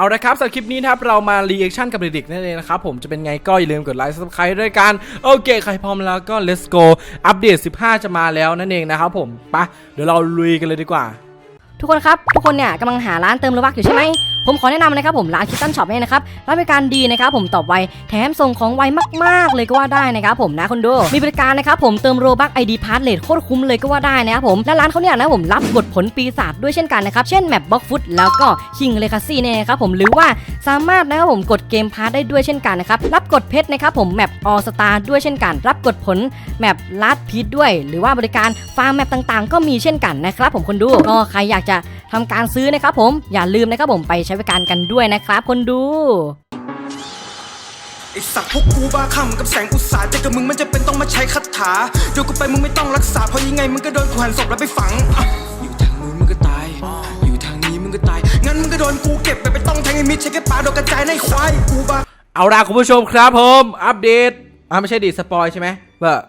เอาละครับสำหรับคลิปนี้นะครับเรามารีแอคชั่นกับเด็กๆนั่นเองนะครับผมจะเป็นไงก็อย่าลืมกดไลค์ subscribe ด้วยกันโอเคใครพร้อมแล้วก็ let's go อัปเดต 15 จะมาแล้วนั่นเองนะครับผมไปะเดี๋ยวเราลุยกันเลยดีกว่า ทุกคนครับ ทุกคนเนี่ยกำลังหาร้านเติมโลบักอยู่ใช่ไหมผมขอแนะนำนะครับผมร้านคิตตันช็อปเนี่ยนะครับร้านบริการดีนะครับผมตอบไวแถมส่งของไวมากๆ เลยก็ว่าได้นะครับผมนะคนดูมีบริการนะครับผมเติมโลบักไอดีพาร์ทเลทโคตรคุ้มเลยก็ว่าได้นะครับผมและร้านเขาเนี่ยนะผมรับบทผลปีศาจด้วยเช่นกันนะครับเช่นแมปบล็อกฟุตแล้วก็คิงเลคาซี่เนี่ยนะครับผมหรือว่าสามารถนะครับผมกดเกมพาร์ทได้ด้วยเช่นกันนะครับรับกดเพชรนะครับผมแมปออสตาด้วยเช่นกัน รับกดผลแมปลัดพีทด้วย หรือว่าบริการฟาร์มแมปต่างๆ ก็มีเช่นกันนะครับผมคนดูก็ใครอยากจะ ทำการซื้อนะครับผมอย่าลืมนะครับผมไปใช้บริการกันด้วยนะครับคนดูไอสัตว์พวกกูบ้าคำกับแสงอุตสาห์ใจกับมึงมันจะเป็นต้องมาใช้คาถาเดี๋ยวกูไปมึงไม่ต้องรักษาเพราะยังไงมึงก็โดนกูหันศพแล้วไปฝังอะอยู่ทางนู้นมึงก็ตาย อยู่ทางนี้มึงก็ตาย งั้นมึงก็โดนกูเก็บไปไปต้องแทงไอ้มิดใช้แค่ปลาโดนกระจายในควายกูบ้าเอาล่ะคุณผู้ชมครับผมอัปเดตอ่าไม่ใช่ดิสปอยใช่ไหมเบอร์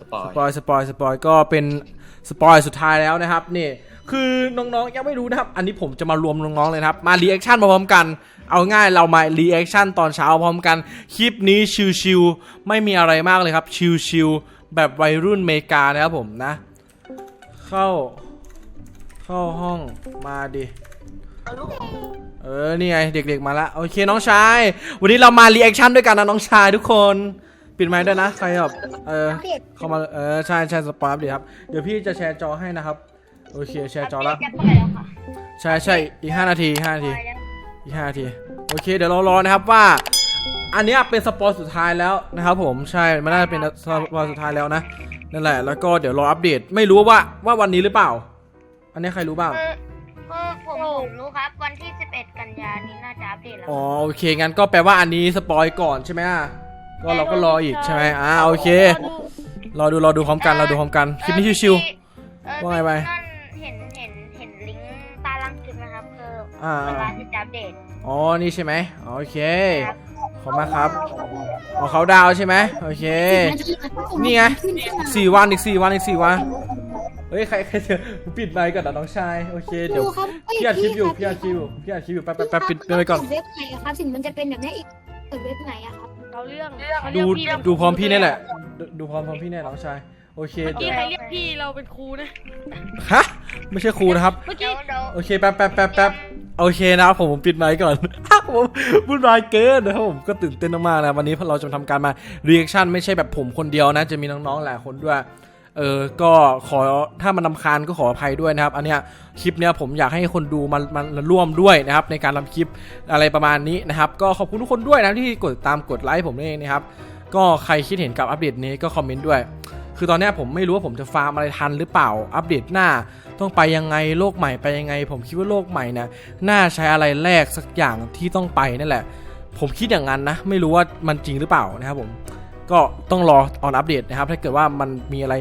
สปอยสปอยสปอยสปอยก็เป็นสปอยสุดท้ายแล้วนะครับนี่ คือน้องๆยังไม่รู้นะครับ อันนี้ผมจะมารวมน้องๆเลยครับ มารีแอคชั่นพร้อมกัน เอาง่ายเรามารีแอคชั่นตอนเช้าพร้อมกัน คลิปนี้ชิวๆ ไม่มีอะไรมากเลยครับ ชิวๆ แบบวัยรุ่นเมกานะครับผมนะ เข้า เข้าห้องมาดิเออ นี่ไง เด็กๆมาละ โอเคน้องชาย วันนี้เรามารีแอคชั่นด้วยกันนะน้องชายทุกคน ปิดไมค์ด้วยนะ ใครแบบ เออ เข้ามา เออ ใช่ใช่สปอยล์ดีครับ เดี๋ยวพี่จะแชร์จอให้นะครับ โอเคแชร์จอแล้วใช่ใช่อีก5นาที5นาทีอีก5นาทีโอเค เดี๋ยวเรารอนะครับว่า อันเนี้ยเป็นสปอยล์สุดท้ายแล้วนะครับผมใช่มันน่าจะเป็นสปอยล์สุดท้ายแล้วนะนั่นแหละแล้วก็เดี๋ยวรออัปเดตไม่รู้ว่าว่าวันนี้หรือเปล่า อันนี้ใครรู้บ้างคือคือผมผมรู้ครับ วันที่ 11 กันยานี้น่าจะอัปเดตแล้วอ๋อโอเคงั้นก็แปลว่าอันนี้สปอยก่อนใช่ไหมอะก็เราก็รออีกใช่ไหมอ่าโอเครอดูรอดูพร้อมกันรอดูพร้อมกันคลิปนี้ชิวเออว่าไงไป ออ่าเวลาที่จะอัปเดตๆอ๋อ นี่ใช่ไหมโอเคครับขอบคุณมากครับอ๋อเขาดาวน์ใช่ไหมโอเค นี่ไงสี่วันอีกสี่วันอีกสี่วัน เฮ้ย ใครใครเจอปิดไมค์ก่อนนะน้องชาย โอเค เดี๋ยว พี่อัดคลิปอยู่ พี่อัดคลิปอยู่ พี่อัดคลิปอยู่ แป๊บแป๊บแป๊บปิดปิดไปก่อน เว็บไหนอะครับ ถึงมันจะเป็นแบบนี้อีกเปิดเว็บไหนอะครับเราเรื่องดูดูพร้อมพี่นี่แหละ ดูดูพร้อมพร้อมพี่แน่น้องชาย โอเคเมื่อเดี๋กี้ยวใครเรียกพี่เราเป็นครูนะ ฮะ ไม่ใช่ครูนะครับเมื่อเดี๋กี้ยวเดี๋ยวโอเค แป๊บแป๊บแป๊บแป๊บ โอเคนะครับผมผมปิดไมค์ก่อนผมวุ่นวายเกินนะครับผมก็ตื่นเต้นมากๆนะวันนี้เราจะทำการมารีแอคชั่นไม่ใช่แบบผมคนเดียวนะ จะมีน้องๆหลายคนด้วยเออ ก็ขอถ้ามันนำคาญก็ขออภัยด้วยนะครับ อันเนี้ยคลิปเนี้ยผมอยากให้คนดูมามามาร่วมด้วยนะครับ ในการทำคลิปอะไรประมาณนี้นะครับ ก็ขอบคุณทุกคนด้วยนะที่กดตามกดไลค์ผมนั่นเองนะครับ ก็ใครคิดเห็นกับอัปเดตนี้ก็คอมเมนต์ด้วย คือตอนนี้ผมไม่รู้ว่าผมจะฟาร์มอะไรทันหรือเปล่า อัปเดตหน้า ต้องไปยังไงโลกใหม่ไปยังไง ผมคิดว่าโลกใหม่นี่ยน่าใช้อะไรแรกสักอย่างที่ต้องไปนั่นแหละ ผมคิดอย่างนั้นนะ ไม่รู้ว่ามันจริงหรือเปล่านะครับผม ก็ต้องรอออนอัปเดตนะครับ ถ้าเกิดว่ามันมีอะไร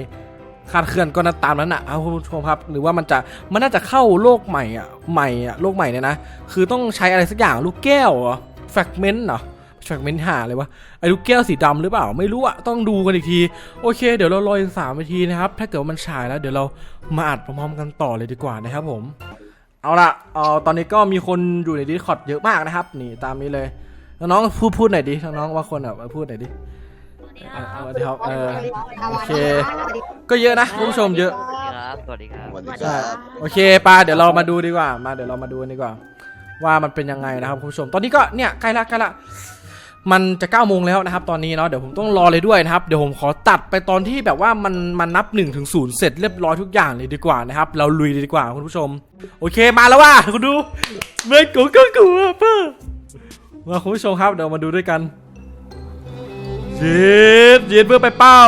คาดเคลื่อนก็น่าตามนั้นอนะเอาคุณผู้ชมครับ หรือว่ามันจะมันน่าจะเข้าโลกใหม่อะใหม่อะโลกใหม่เนี่ยนะ คือต้องใช้อะไรสักอย่างลูกแก้วเหรอแฟกเมนต์เหรอ แฟกเมนต์หาเลยวะไอ้ลูกแก้วสีดำหรือเปล่าไม่รู้อะต้องดูกันอีกที โอเค เดี๋ยวเรารออีกสามนาทีนะครับ ถ้าเกิดว่ามันฉายแล้วเดี๋ยวเรามาอัดพร้อมๆกันต่อเลยดีกว่านะครับผม เอาละเออตอนนี้ก็มีคนอยู่ใน Discord เยอะมากนะครับ นี่ตามนี้เลยน้องๆพูดพูดหน่อยดิน้องๆว่าคนแบบพูดหน่อยดิเอาเอาสวัสดีครับเออโอเค ก็เยอะนะคุณผู้ชมเยอะครับสวัสดีครับใช่โอเคปาเดี๋ยวเรามาดูดีกว่ามาเดี๋ยวเรามาดูกันดีกว่า ว่ามันเป็นยังไงนะครับคุณผู้ชม ตอนนี้ก็เนี่ยใกล้ละใกล้ละ มันจะ9ก้าโมงแล้วนะครับตอนนี้เนาะเดี๋ยวผมต้องรอเลยด้วยนะครับเดี๋ยวผมขอตัดไปตอนที่แบบว่ามันมันนับ1นถึงศูนย์เสร็จเรียบร้อยทุกอย่างเลยดีกว่านะครับเราลุยเลยดีกว่าคุณผู้ชม โอเคมาแล้วว่ะคุณดูเมื่อกูก็กลัวเพื่อมาคุณผู้ชมครับเดี๋ยวมาดูด้วยกันเย็ดเย็ดเพื่อไปเป้า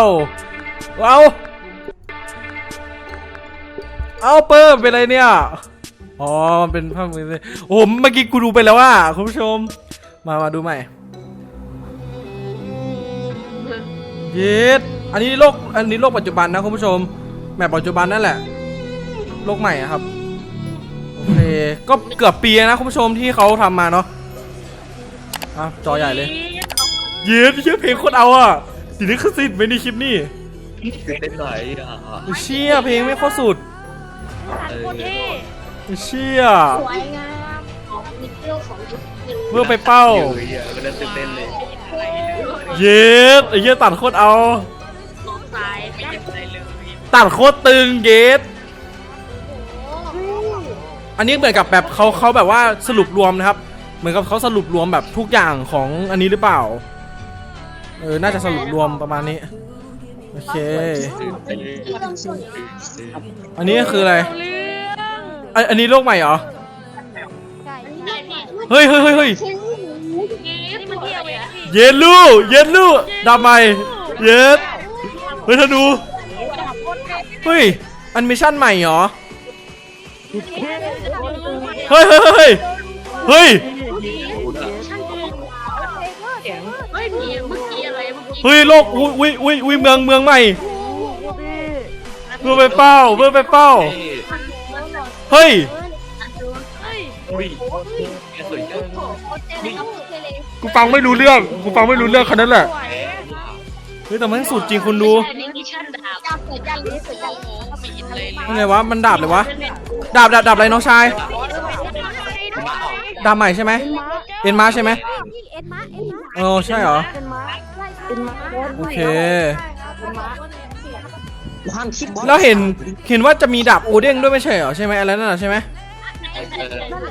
เอาเอาเปิ้มเป็นอะไรเนี่ยอ๋อมันเป็นภาพมือเลยโอ้โหเมื่อกี้กูดูไปแล้วว่ะคุณผู้ชม มามาดูใหม่ เย็ดอันนี้โลกอันนี้โลกปัจจุบันนะคุณผู้ชมแมปปัจจุบันนั่นแหละ โลกใหม่อะครับโอเคก็เกือบปีแล้วนะคุณผู้ชมที่เขาทำมาเนาะอะจอใหญ่เลยเย็ดเชี่ยเพลงโคตรเอาอะทีนี้คือสิทธิ์ไหมในคลิปนี่เป็นไหนอะเชี่ยเพลงไม่โคตรสุดโคตรเท่เชี่ยสวยงามของมิเคิลคเพื่อไปเป้าเฮ้ยอะมันน่าตื่นเต้นเลย เย็ดไอ้เหี้ยตัดโคตรเอาตัดโคตรตึงเย็ดอันนี้เหมือนกับแบบเขาเขาแบบว่าสรุปรวมนะครับ เหมือนกับเขาสรุปรวมแบบทุกอย่างของอันนี้หรือเปล่า เออ น่าจะสรุปรวมประมาณนี้ โอเค อันนี้คืออะไรเอาเรื่องอันอันนี้โลกใหม่เหรอ ใช่เฮ้ยเฮ้ยเฮ้ยเฮ้ยนี่มันเที่ยว เย็นลูกเย็นลูกดาบใหม่เย็ดเฮ้ยธนูเฮ้ยแอนิเมชั่นใหม่เหรอเฮ้ยเฮ้ยเฮ้ยเฮ้ยเฮ้ยมีเมื่อกี้อะไรเมื่อกี้เฮ้ยโลกอุ้ยอุ้ยอุ้ยอุ้ยเมืองเมืองใหม่เพื่อไปเป้าเพื่อไปเป้าเฮ้ยเฮ้ยเฮ้ยอุ้ยสวยจัง กูฟังไม่รู้เรื่อง กูฟังไม่รู้เรื่องคันนั้นแหละ เฮ้ยแต่มันสุดจริงคุณดูอันนี้มีชั้นดาบจับเสือจับนี้เสือจับไม่เห็นเลยยังไงวะมันดาบเลยวะดาบดาบดาบอะไรน้องชายดาบใหม่ใช่ไหมเอ็นมาใช่ไหมพี่เอ็นมาเอ็นมาเออใช่เหรอเอ็นมาใช่ใช่เอ็นมาโอเคเอ็นมาแล้วเห็นเห็นว่าจะมีดาบโอเด้งด้วยไม่ใช่เหรอใช่ไหมอะไรนั่นน่ะใช่ไหม เออ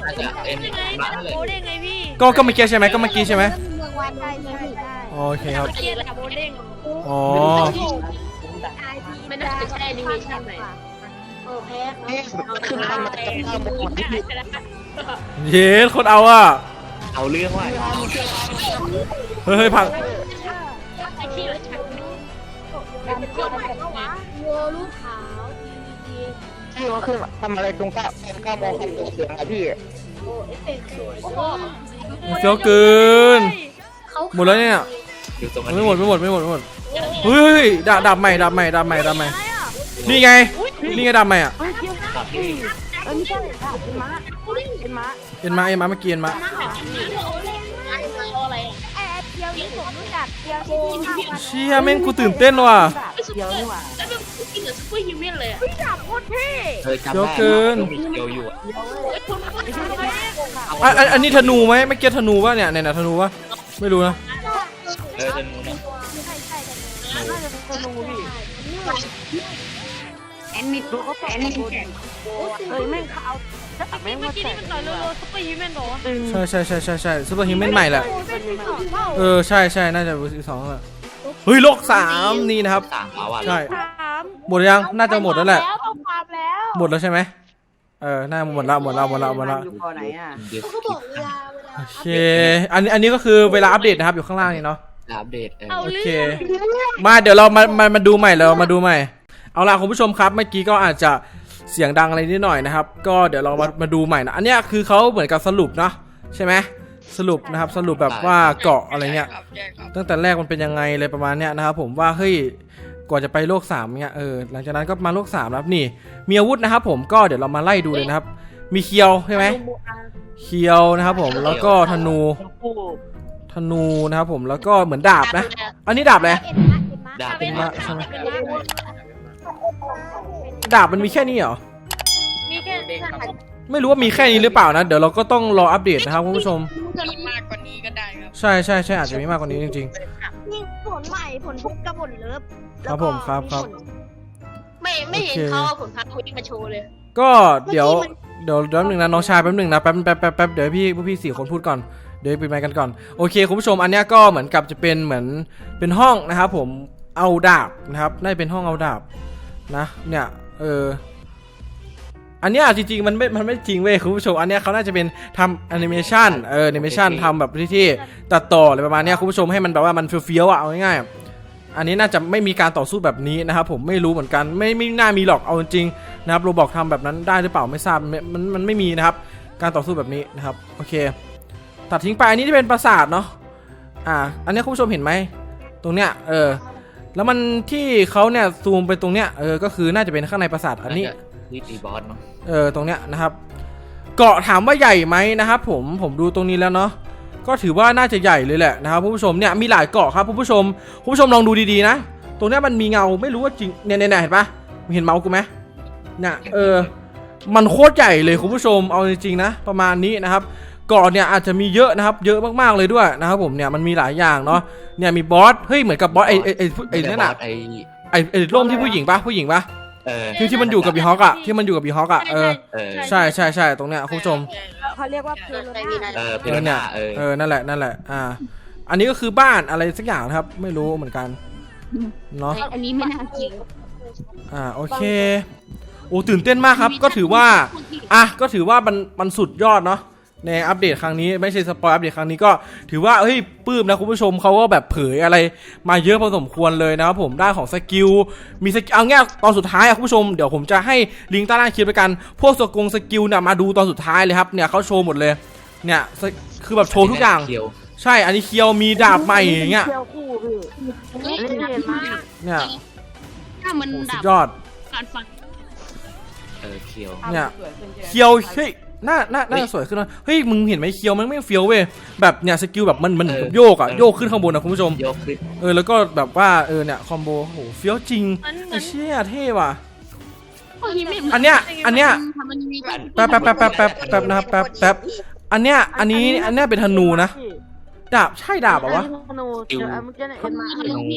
อาจจะเอ็นยังไงมาดาบเลยโบเด้งไงพี่ก็ก็เมื่อกี้ใช่ไหมก็เมื่อกี้ใช่ไหมเมืองวันได้ใช่ใช่โอเคครับเมื่อกี้ดาบโบเด้งอ๋อม่น่าจะใช่แอนิเมชั่นไหนโอ้แพ้คือทำมาจากข้าวหมกเย้คนเอาอะเอาเรื่องว่ะเฮ้ยเฮ้ยผักไอ้ที่เราฉันการเชื่อมเข้าวโยลูกขาวดีดี พี่ว่าคือทำอะไรตรงเก้าเก้าโมงทำตัวเสียงอะพี่เอฟเฟกต์สวยโอ้โหเฟี้ยวเกินเขาหมดแล้วเนี่ย อยู่ตรงนั้นไม่หมดไม่หมดไม่หมดไม่หมดเฮ้ยดาบดาบใหม่ดาบใหม่ดาบใหม่ดาบใหม่ นี่ไง นี่ไงดาบใหม่อะเอ็นมาเอ็นมาเอ็นมาเอ็นมาเมื่อกี้เอ็นมาเดียร์มาเชี่ยแม่งกูตื่นเต้นว่ะเดียวนี่หว่า แล้วแบบกินกับซุปเปอร์ฮิวแมนเลยอะเธอจำเฟี้ยวได้เกิน มีเกียวอยู่อะไอ้คนพักไม่ใช่ไหมอะอันอันนี้ธนูไหมเมื่อกี้ธนูป่ะเนี่ยเนี่ยเนี่ยธนูป่ะไม่รู้นะเออจะนู้นใช่ใช่น่าจะเป็นคนรู้พี่แอนนี่ดูเขาแอนนี่แข่งเฮ้ยแม่งเขาเอาตัดแม่งเมื่อมากี้ใส่นี่มันต่อยโลโลซุปเปอร์ฮิวแมนบอกว่าตึงใช่ใช่ใช่ใช่ใช่ซูเปอร์ฮิวแมนใหม่แหละเออใช่ใช่น่าจะเวอร์ชันสองแหละเฮ้ยโลกสามนี่นะครับ สามมาว่ะใช่ถา มหมดหรือยัง น่าจะหมดแล้วแหละต้องฟาร์มแล้วหมดแล้วใช่ไหมเออ น่าหมดละหมดละหมดละหมดละอยู่พอไหนอะเดี๋ยวเขาบอกเวลาเวลาโอเค อันนี้อันนี้ก็คือเวลาอัปเดตนะครับ อยู่ข้างล่างนี่เนาะ อัปเดตเออเอาโอเรื่เคอง มาเดี๋ยวเรามามามาดูใหม่เรามาดูใหม่ เอาล่ะคุณผู้ชมครับเมื่อกี้ก็อาจจะเสียงดังอะไรนิดหน่อยนะครับ ก็เดี๋ยวเรามามาดูใหม่นะ อันเนี้ยคือเขาเหมือนกับสรุปเนาะใช่ไหมสรุปนะครับสรุปแบบว่าเกาะอะไรเงี้ย ตั้งแต่แรกมันเป็นยังไงอะไรประมาณเนี้ยนะครับผมว่าเฮ้ย กว่าจะไปโลก3เนี่ยเออหลังจากนั้นก็มาโลก3แล้วนี่ มีอาวุธนะครับผมก็เดี๋ยวเรามาไล่ดูเลยนะครับ มีเคียวใช่ไหมเคียวนะครับผมแล้วก็ธนูธนูนะครับผมแล้วก็เหมือนดาบนะ อันนี้ดาบเลยเอ็นมาเอ็นมาดาบเป็เป็นนมามาใช่ไหมดาบมันมีแค่นี้เหรอมีแค่ไม่รู้ว่ามีแค่นี้หรือเปล่านะ เดี๋ยวเราก็ต้องรออัปเดตนะครับคุณผู้ชมมีมากกว่านี้ก็ได้ครับ ใช่ใช่ใช่อาจจะมีมากกว่านี้จริงนี่ผลใหม่ผลบุกกับผลเลิฟครับผมครับครับไม่ไม่เห็นโอเค เขาเอาผลพักคุยมาโชว์เลย ๆ ก็เดี๋ยวเดี๋ยวเดี๋ยวหนึ่งนะน้องชายแป๊บหนึ่งนะแป๊บแป๊บแป๊บแป๊บเดี๋ยวให้พี่พวกพี่สี่คนพูดก่อนเดี๋ยวปิดไมค์กันก่อนโอเคคุณผู้ชมอันเนี้ยก็เหมือนกับจะเป็นเหมือนเป็นห้องนะครับผมเอาดาบนะครับน่าจะเป็นห้องเอาดาบนะเนี่ยเออ อันเนี้ยจริงๆมันไม่ มันไม่จริงเว้ยคุณผู้ชม อันเนี้ยเขาน่าจะเป็นทำแอนิเมชันเออแอนิเมชันทำแบบที่ที่ตัดต่ออะไรประมาณเนี้ยคุณผู้ชมให้มันแบบว่ามันเฟี้ยวๆอะเอาง่ายๆ อันนี้น่าจะไม่มีการต่อสู้แบบนี้นะครับผมไม่รู้เหมือนกันไม่ไม่น่ามีหรอกเอาจริงๆนะครับโรบอกทำแบบนั้นได้หรือเปล่าไม่ทราบมันมันมันไม่มีนะครับ การต่อสู้แบบนี้นะครับโอเค ตัดทิ้งไปอันนี้จะเป็นปราสาทเนาะอ่า อันนี้คุณผู้ชมเห็นไหมตรงเนี้ยเออแล้วมันที่เขาเนี่ยซูมไปตรงเนี้ยเออก็คือน่าจะเป็นข้างในปราสาทอันนี้ ที่ตีบอสเนาะเออตรงเนี้ยนะครับ เกาะถามว่าใหญ่ไหมนะครับผมผมดูตรงนี้แล้วเนาะก็ถือว่าน่าจะใหญ่เลยแหละนะครับคุณผู้ชมเนี่ยมีหลายเกาะครับคุณผู้ชมคุณผู้ชมลองดูดีๆนะตรงเนี้ยมันมีเงาไม่รู้ว่าจริงเนี่ยเนี่ยเนี่ยเห็นปะเห็นเมาส์กูไหมเนี่ยเออมันโคตรใหญ่เลยคุณผู้ชมเอาจริงๆนะประมาณนี้นะครับเกาะเนี่ยอาจจะมีเยอะนะครับ เยอะมากๆเลยด้วยนะครับผมเนี่ยมันมีหลายอย่างเนาะเนี่ยมีบอสเฮ้ยเหมือนกับบอสไอไอไอไอนั่นบน่ะอสไอ้ไอไอร่มที่ผู้หญิงปะผู้หญิงปะ เออ ที่ที่มันอยู่กับบีฮอกอะที่มันอยู่กับบีฮอกอะเออเออ ใช่ใช่ใช่ตรงเนี้ยคุณผู้ชมเขาเรียกว่าเพลโลนาเออเพเอลอเนี่ยนาเออ เออนั่นแหละนั่นแหละอ่า อันนี้ก็คือบ้านอะไรสักอย่างนะครับ ไม่รู้เหมือนกันเนาะ อันนี้ไม่น่าเกลียดอ่าโอเคโอ้ตื่นเต้นมากครับ ก็ถือว่า อะก็ถือว่ามันมันสุดยอดเนาะ ในอัปเดตครั้งนี้ไม่ใช่สปอยอัปเดตครั้งนี้ก็ถือว่าเฮ้ยปลื้มนะคุณผู้ชมเขาก็แบบเผยอะไรมาเยอะพอสมควรเลยนะครับผมได้ของสกิลมีสกิลเอาง่ายตอนสุดท้ายอะคุณผู้ชมเดี๋ยวผมจะให้ลิงก์ใต้ล่างคลิปไปกัน พวกสกงสกิลเนี่ยมาดูตอนสุดท้ายเลยครับเนี่ยเขาโชว์หมดเลยเนี่ยสคือแบบโชว์ทุกอย่างเคียวใช่อันนี้เคียวมีดาบใหม่อย่างเงี้ยเที่ยวคู่พี่อันนี้เห็นมากเนี่ยถ้ามันโอ้สุดัดบยอดการฟังเออเคียวเนี่ยเคียวเฮ้ย หน้าหน้าหน้าสวยขึ้นนะเฮ้ยมึงเห็นไหมเคียวมันไม่เฟี้ยวเว้ยแบบเนี่ยสกิลแบบมันมันเหมือนกับโยกอะโยกขึ้นข้างบนนะคุณผู้ชมยกขึ้นเออแล้วก็แบบว่าเออเนี่ยคอมโบโหเฟี้ยวจริงไอ้เชี่ยเท่ว่ะอันเนี้ยอันเนี้ยแป๊บแป๊บแป๊บแป๊บแป๊บแป๊บนะครับแป๊บแป๊บอันเนี้ยอันนี้อันเนี้ยเป็นธนูนะดาบใช่ดาบเหรอวะธนูเดี๋ยวเมื่อกี้เนี่ยเอ็นมา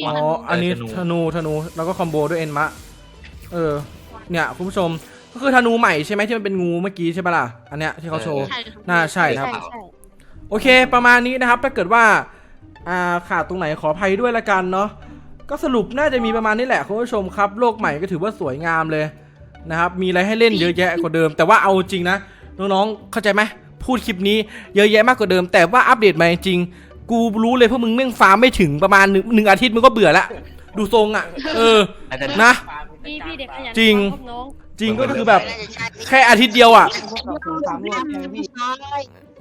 อ๋ออันนี้ธนูธนูแล้วก็คอมโบด้วยเอ็นมะเออเนี่ยคุณผู้ชม ก็คือธนูใหม่ใช่ไหมที่มันเป็นงูเมื่อกี้ใช่ปะล่ะ อันเนี้ยที่เขาโชว์ ใช่ครับน่าใช่นะครับใช่ใช่ โอเคประมาณนี้นะครับถ้าเกิดว่าอ่าขาดตรงไหนขออภัยด้วยละกันเนาะก็สรุปน่าจะมีประมาณนี้แหละคุณผู้ชมครับ โลกใหม่ก็ถือว่าสวยงามเลยนะครับ มีอะไรให้เล่นเยอะแยะกว่าเดิม แต่ว่าเอาจริงนะน้องๆเข้าใจไหมพูดคลิปนี้เยอะแยะมากกว่าเดิม แต่ว่าอัปเดตมาจริงกูรู้เลยพวกมึงแม่งฟาร์มไม่ถึงประมาณหนึ่งหนึ่งอาทิตย์มึงก็เบื่อละดูทรงอะ เออ อาจจะ นะ พี่พี่เด็กขยันจริง พวกน้อง จริงก็คือแบบแค่อาทิตย์เดียวอะ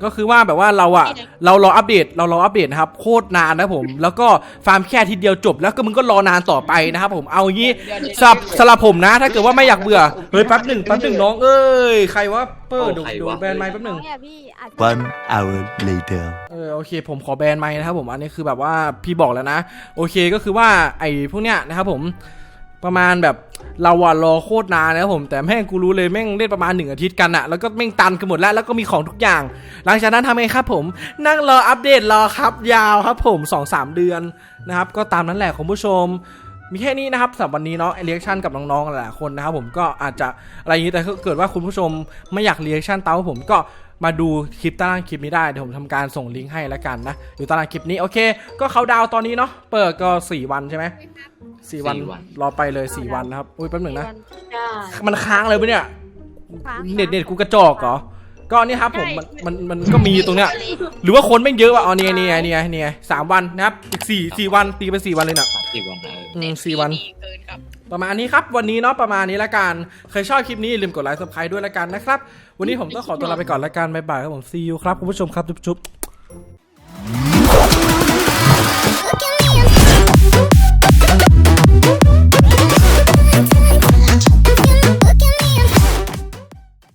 ก็คือว่าแบบว่าเราอะเรารออัปเดตเรารออัปเดตนะครับโคตรนานนะผม แล้วก็ฟาร์มแค่อาทีเดียวจบ แล้วก็มึงก็รอนานต่อไปนะครับผมเอางี้สำหรับสำหรับผมนะ ถ้าเกิดว่าไม่อยากเบื่อเฮ้ยแป๊บหนึ่งแป๊บหนึ่งน้องเอ้ยใครวะเปิดดูดูแบรนด์ไม้แป๊บหนึ่งเนี่ยพี่อาจจะ One hour later. เออโอเค ผมขอแบรนด์ไม้นะครับผมอันนี้คือแบบว่าพี่บอกแล้วนะ โอเคก็คือว่าไอ้พวกเนี้ยนะครับผม ประมาณแบบเราอะรอโคตรนานนะครับผมแต่แม่งกูรู้เลยแม่งเล่นประมาณหนึ่งอาทิตย์กันอะแล้วก็แม่งตันกันหมดแล้วแล้วก็มีของทุกอย่าง หลังจากนั้นทำไงครับผม นั่งรออัปเดตรอครับ ยาวครับผม2-3เดือนนะครับก็ตามนั้นแหละคุณผู้ชม มีแค่นี้นะครับสำหรับวันนี้เนาะเรียกชั่นกับน้องๆหลายๆคนนะครับผมก็อาจจะอะไรอย่างนี้แต่เกิดว่าคุณผู้ชมไม่อยากเรียกชั่นเต้าผมก็มาดูคลิปต้ล่างคลิปนี้ได้เดี๋ยวผมทำการส่งลิงก์ให้แล้วกันนะอยู่ต้ล่างคลิปนี้โอเค ก็เขาดาวตอนนี้เนาะเปิดก็ 4 วันใช่ไหม สี่วัน รอไปเลยสี่วันนะครับ อุ้ยแป๊บหนึ่งนะมันค้างเลยปะเนี่ยเน็ตเน็ตกูกระจอกเหรอ ก็นี่ครับผมมันมันมันก็มีตรงเนี้ย หรือว่าคนไม่เยอะว่ะอ๋อเนี่ยเนี่ยเนี่ยเนี่ยสามวันนะครับ อีกสี่สี่วันตีไปสี่วันเลยเนาะสี่วันอืมสี่วันประมาณนี้ครับวันนี้เนาะประมาณนี้ละกันเคยชอบคลิปนี้ลืมกดไลค์ subscribe ด้วยละกันนะครับ วันนี้ผมต้องขอตัวลาไปก่อนละกันบายบายครับผมซีอูครับคุณผู้ชมครับจุ๊บๆ Look